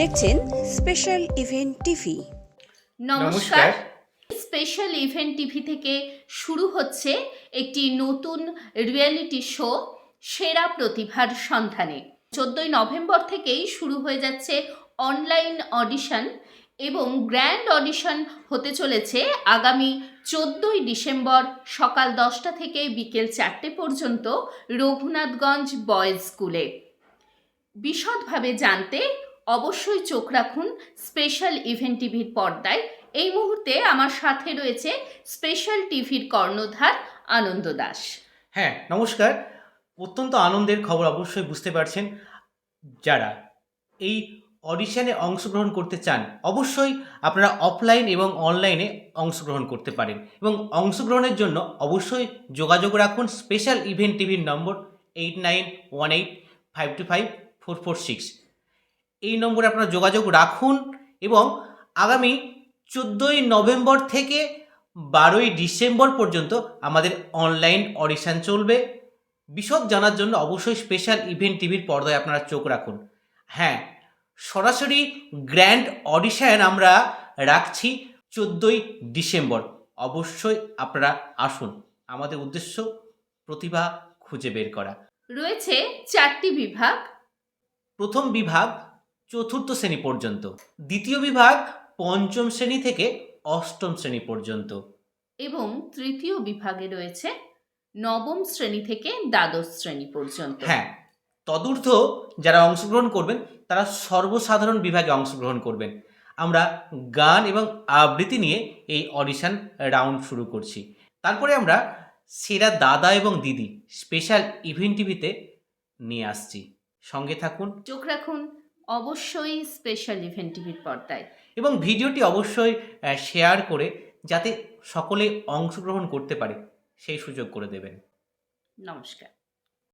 দেখছেন special event TV. নমস্কার। Special event TV থেকে শুরু হচ্ছে একটি নতুন রিয়েলিটি শো সেরা প্রতিভার সন্ধানে। চোদ্দই নভেম্বর থেকেই শুরু হয়ে যাচ্ছে অনলাইন অডিশন এবং গ্র্যান্ড অডিশন হতে চলেছে আগামী চোদ্দোই ডিসেম্বর সকাল দশটা থেকে বিকেল চারটে পর্যন্ত রঘুনাথগঞ্জ বয়েজ স্কুলে। বিশদভাবে জানতে অবশ্যই চোখ রাখুন স্পেশাল ইভেন্ট টিভির পর্দায়। এই মুহূর্তে আমার সাথে রয়েছে স্পেশাল টিভির কর্ণধার আনন্দ দাস। হ্যাঁ নমস্কার। অত্যন্ত আনন্দের খবর অবশ্যই বুঝতে পারছেন। যারা এই অডিশনে অংশগ্রহণ করতে চান, অবশ্যই আপনারা অফলাইন এবং অনলাইনে অংশগ্রহণ করতে পারেন। এবং অংশগ্রহণের জন্য অবশ্যই যোগাযোগ রাখুন স্পেশাল ইভেন্ট টিভির নম্বর eight nine one eight five two five four four six এই নম্বরে আপনারা যোগাযোগ রাখুন এবং আগামী চোদ্দোই নভেম্বর থেকে বারোই ডিসেম্বর পর্যন্ত আমাদের অনলাইন অডিশান চলবে। বিশদ জানার জন্য অবশ্যই স্পেশাল ইভেন্ট টিভির পর্দায় আপনারা চোখ রাখুন। হ্যাঁ সরাসরি গ্র্যান্ড অডিশান আমরা রাখছি চোদ্দোই ডিসেম্বর। অবশ্যই আপনারা আসুন। আমাদের উদ্দেশ্য প্রতিভা খুঁজে বের করা। রয়েছে চারটি বিভাগ। প্রথম বিভাগ চতুর্থ শ্রেণি পর্যন্ত। দ্বিতীয় বিভাগ পঞ্চম শ্রেণি থেকে অষ্টম শ্রেণি পর্যন্ত। এবং তৃতীয় বিভাগে রয়েছে নবম শ্রেণি থেকে দ্বাদশ শ্রেণি পর্যন্ত। হ্যাঁ তদূর্ধ্ব যারা অংশগ্রহণ করবেন তারা সর্বসাধারণ বিভাগে অংশগ্রহণ করবেন। আমরা গান এবং আবৃত্তি নিয়ে এই অডিশন রাউন্ড শুরু করছি। তারপরে আমরা সেরা দাদা এবং দিদি স্পেশাল ইভেন্ট টিভিতে নিয়ে আসছি। সঙ্গে থাকুন। চোখ রাখুন। অবশ্যই স্পেশাল ইভেন্ট টিভির পর্দায়। এবং ভিডিওটি অবশ্যই শেয়ার করে যাতে সকলে অংশগ্রহণ করতে পারে সেই সুযোগ করে দেবেন। নমস্কার।